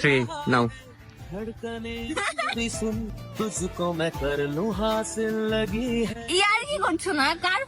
Three নাও ইয়ার কি করছ না কার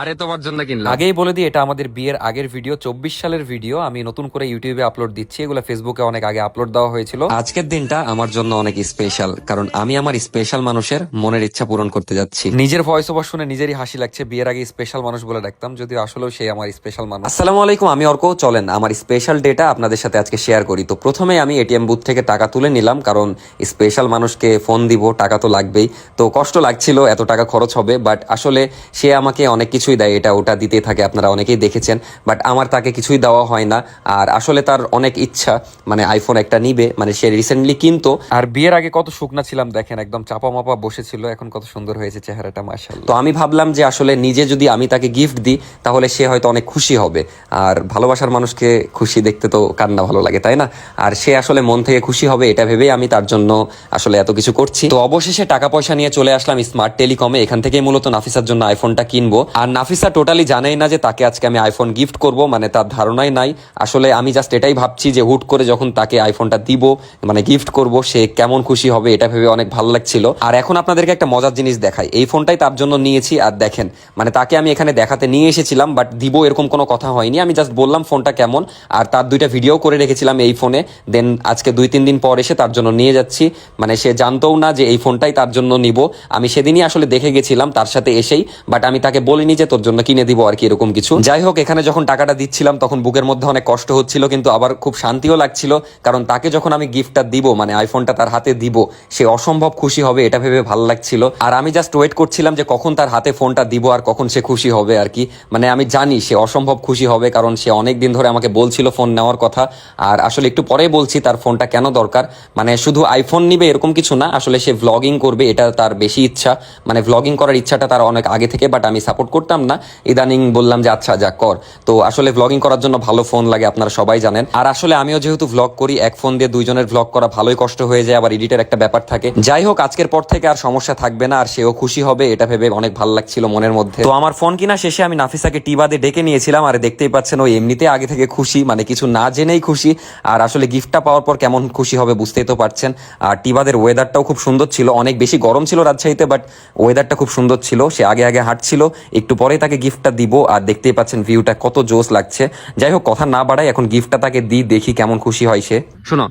আরে তোমার জন্য কিনলাম। আগেই বলে দিই এটা আমাদের বিয়ের আগের ভিডিও চব্বিশ সালের ভিডিও। আমি নতুন করে ইউটিউবে আপলোড দিচ্ছি এগুলো ফেসবুকে অনেক আগে আপলোড দেওয়া হয়েছিল। আজকের দিনটা আমার জন্য অনেক স্পেশাল কারণ আমি আমার স্পেশাল মানুষের মনের ইচ্ছা পূরণ করতে যাচ্ছি। নিজের ভয়েস ওভার শুনে নিজেরই হাসি লাগছে বিয়ের আগে স্পেশাল মানুষ বলে ডাকতাম যদিও আসলেও সে আমার স্পেশাল মানুষ। আসসালামু আলাইকুম আমি অর্ক চলেন আমার স্পেশাল ডেটা আপনাদের সাথে আজকে শেয়ার করি। তো প্রথমে আমি এটিএম বুথ থেকে টাকা তুলে নিলাম কারণ স্পেশাল মানুষকে ফোন দিব টাকা তো লাগবেই। তো কষ্ট লাগছিল এত টাকা খরচ হবে বাট আসলে সে আমাকে অনেক কিছুই দেয় এটা ওটা দিতে থাকে আপনারা অনেকেই দেখেছেন বাট আমার তাকে কিছুই দেওয়া হয় না আর আসলে তার অনেক ইচ্ছা মানে আইফোন একটা নিবে মানে সে রিসেন্টলি কিনতো। আর বিয়ের আগে কত শুকনা ছিলাম দেখেন একদম চাপা মাপা বসেছিল এখন কত সুন্দর হয়েছে চেহারাটা মাশাল তো আমি ভাবলাম যে আসলে নিজে যদি আমি তাকে গিফট দিই তাহলে সে হয়তো অনেক খুশি হবে আর ভালোবাসার মানুষকে খুশি দেখতে তো কান্না ভালো লাগে তাই না? আর সে আসলে মন থেকে খুশি হবে এটা ভেবেই আমি তার জন্য আসলে এত কিছু করছি। তো অবশেষে টাকা পয়সা নিয়ে চলে আসলাম স্মার্ট টেলিকমে এখান থেকেই মূলত নাফিসার জন্য আইফোনটা কিনবো। আর নাফিসা টোটালি জানেই না যে তাকে আজকে আমি আইফোন গিফট করব মানে তার ধারণাই নাই। আসলে আমি জাস্ট এটাই ভাবছি যে হুট করে যখন তাকে আইফোনটা দিব মানে গিফট করব, সে কেমন খুশি হবে এটা ভেবে অনেক ভালো লাগছিল। আর এখন আপনাদেরকে একটা মজার জিনিস দেখাই। এই ফোনটাই তার জন্য নিয়েছি, আর দেখেন মানে তাকে আমি এখানে দেখাতে নিয়ে এসেছিলাম বাট দিব এরকম কোনো কথা হয়নি। আমি জাস্ট বললাম ফোনটা কেমন, আর তার দুইটা ভিডিও করে রেখেছিলাম এই ফোনে। দেন আজকে দুই, তিন দিন পর এসে তার জন্য নিয়ে যাচ্ছি। মানে সে জানতোও না যে এই ফোনটাই তার জন্য নিব। আমি সেদিনই আসলে দেখে গেছিলাম তার সাথে এসেই বাট আমি তাকে বলিনি যে তোর জন্য কিনে দিব আর কি এরকম কিছু। যাই হোক, এখানে যখন টাকাটা দিচ্ছিলাম, তখন বুকের মধ্যে অনেক কষ্ট হচ্ছিল, কিন্তু আবার খুব শান্তিও লাগছিল, কারণ তাকে যখন আমি গিফটটা দিব মানে আইফোনটা তার হাতে দিব, সে অসম্ভব খুশি হবে, এটা ভেবে ভালো লাগছিল। আর আমি জাস্ট ওয়েট করছিলাম যে কখন তার হাতে ফোনটা দিব আর কখন সে খুশি হবে আর কি। মানে আমি জানি সে অসম্ভব খুশি হবে, কারণ সে অনেক দিন ধরে আমাকে বলছিল ফোন নেওয়ার কথা। আর আসলে একটু পরে বলছি তার ফোনটা কেন দরকার। মানে শুধু আইফোন নিবে এরকম কিছু না, আসলে সে ভ্লগিং করবে, এটা তার বেশি ইচ্ছা। মানে ভ্লগিং করার ইচ্ছাটা তার অনেক আগে থেকে বাট আমি সাপোর্ট করতাম না। ইদানিং বললাম যে আচ্ছা যা কর। তো আসলে ভ্লগিং করার জন্য ভালো ফোন লাগে, আপনারা সবাই জানেন। আর আসলে আমিও যেহেতু ভ্লগ করি, এক ফোন দিয়ে দুইজনের ভ্লগ করা ভালোই কষ্ট হয়ে যায়, আবার এডিটের একটা ব্যাপার থাকে। যাই হোক, আজকের পর থেকে আর সমস্যা থাকবে না, আর সেও খুশি হবে, এটা ভেবে অনেক ভালো লাগছিল মনের মধ্যে। তো আমার ফোন কিনা শেষে আমি নাফিসাকে টিবাদে ডেকে নিয়েছিলাম, আর দেখতেই পাচ্ছেন ও এমনিতে আগে থেকে খুশি মানে কিছু না জেনেই খুশি। আর আসলে গিফটটা পাওয়ার পর কেমন খুশি হবে বুঝতেই তো পারছেন। আর টিবাদের ওয়েদারটাও খুব সুন্দর ছিল, অনেক বেশি গরম ছিল রাজশাহীতে বাট ওয়েদারটা খুব সুন্দর ছিল, সে আগে আগে হাঁটছিল। একটু পরে তাকে গিফটটা দিব আর দেখতেই পাচ্ছেন ভিউটা কত জোস লাগছে। যাই হোক কথা না বাড়াই এখন গিফটটা তাকে দিই দেখি কেমন খুশি হয় সে। শোনো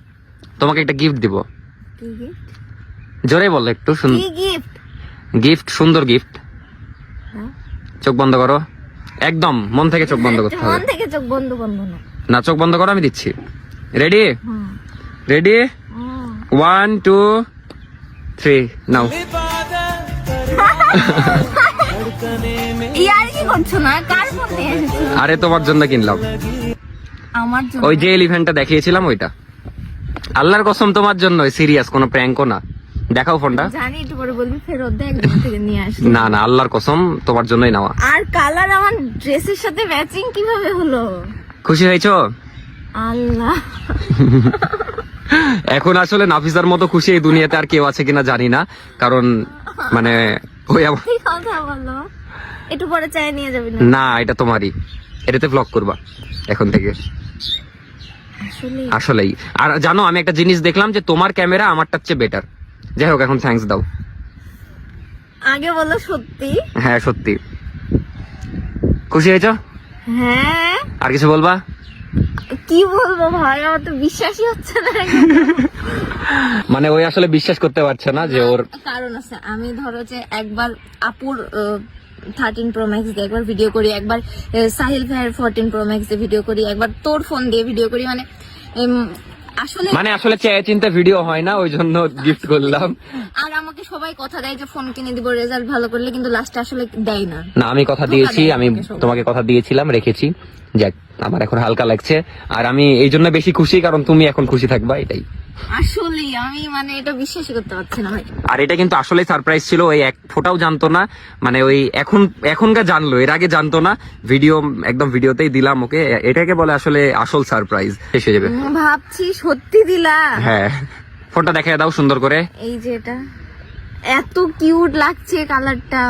তোমাকে একটা গিফট দিব। জোরে বলো একটু কি গিফট? গিফট সুন্দর গিফট। চোখ বন্ধ করো। একদম মন থেকে চোখ বন্ধ করতে মন হবে। থেকে চোখ বন্ধ বন্ধ না। না চোখ বন্ধ করো আমি দিচ্ছি। Ready ready one two three now. ইয়ার কি করছ না? কার ফোন নিয়ে এসেছ? আরে তোমার জন্য কিনলাম। আমার জন্য? ওই যে এলিফ্যান্টটা দেখিয়েছিলাম ওইটা। আল্লাহর কসম তোমার জন্য। সিরিয়াস কোনো প্র্যাঙ্কও না। দেখাও ফোনটা। জানি একটু পরে বলবি ফেরত দে একদম থেকে নিয়ে আসি। না না আল্লাহর কসম তোমার জন্যই নেওয়া। আর কালার আমার ড্রেসের সাথে ম্যাচিং কীভাবে হলো? খুশি হয়েছো? আল্লাহ। এখন আসলে নাফিসার মতো খুশি এই দুনিয়াতে আর কেউ আছে কিনা জানি না। কারণ মানে ওই আমার- কি কথা বলো। একটু পরে চাই নিয়ে যাবি না? না এটা তোমারই। এটাতে ব্লগ করবা এখন থেকে। আসলেই। আর জানো আমি একটা জিনিস দেখলাম যে তোমার ক্যামেরা আমারটার চেয়ে বেটার যাই হোক এখন থ্যাঙ্কস দাও। আগে বলো সত্যি? হ্যাঁ সত্যি। খুশি হয়েছো? হ্যাঁ। আর কিছু বলবা? কি বলব ভাই? আমার তো বিশ্বাসই হচ্ছে না। মানে ওই আসলে বিশ্বাস করতে পারছে না যে ওর কারণ আছে। আমি ধরো যে একবার আপুর থার্টিন প্রো ম্যাক্স দিয়ে একবার ভিডিও করি একবার সাহিল ভাইয়ের ফোরটিন প্রো ম্যাক্স দিয়ে ভিডিও করি একবার তোর ফোন দিয়ে ভিডিও করি। মানে আসলে মানে আসলে চেয়ে চিন্তা ভিডিও হয় না ওই জন্য গিফট করলাম। আর আমাকে সবাই কথা দেয় যে ফোন কিনে দিব রেজাল্ট ভালো করলে কিন্তু লাস্টে আসলে দেয় না। না আমি কথা দিয়েছি আমি তোমাকে কথা দিয়েছিলাম রেখেছি। যাক আমার এখন হালকা লাগছে। আর আমি এই জন্য বেশি খুশি কারণ তুমি এখন খুশি থাকবা এটাই। আসলে আমি মানে এটা বিশ্বাসই করতে পারছি না ভাই। আর এটা কিন্তু আসলে সারপ্রাইজ ছিল ওই এক ফোটাও জানতো না। মানে ওই এখন এখনকার জানলো এর আগে জানতো না। ভিডিও একদম ভিডিওতেই দিলাম ওকে। এটাকে বলে আসলে আসল সারপ্রাইজ হয়ে যাবে। ভাবছি সত্যি দিলা। হ্যাঁ। ফোনটা দেখায় দাও সুন্দর করে। এই যে এটা। এত কিউট লাগছে কালারটা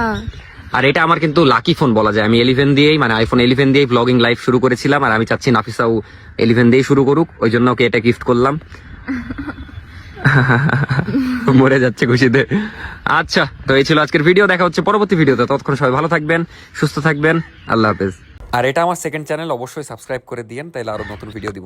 আর এটা আমার কিন্তু লাকি ফোন বলা যায়। আমি এলিভেন দিয়েই মানে আইফোন এলিভেন দিয়েই ব্লগিং লাইভ শুরু করেছিলাম। আর আমি চাচ্ছি নাফিসাও এলিভেন দিয়েই শুরু করুক। ওই জন্য ওকে এটা গিফট করলাম। মরে যাচ্ছে খুশিতে। আচ্ছা তো এই ছিল আজকের ভিডিও দেখা হচ্ছে পরবর্তী ভিডিওতে ততক্ষণ সবাই ভালো থাকবেন, সুস্থ থাকবেন, আল্লাহ হাফেজ। আর এটা আমার সেকেন্ড চ্যানেল অবশ্যই সাবস্ক্রাইব করে দিয়েন তাহলে আরও নতুন ভিডিও দিব।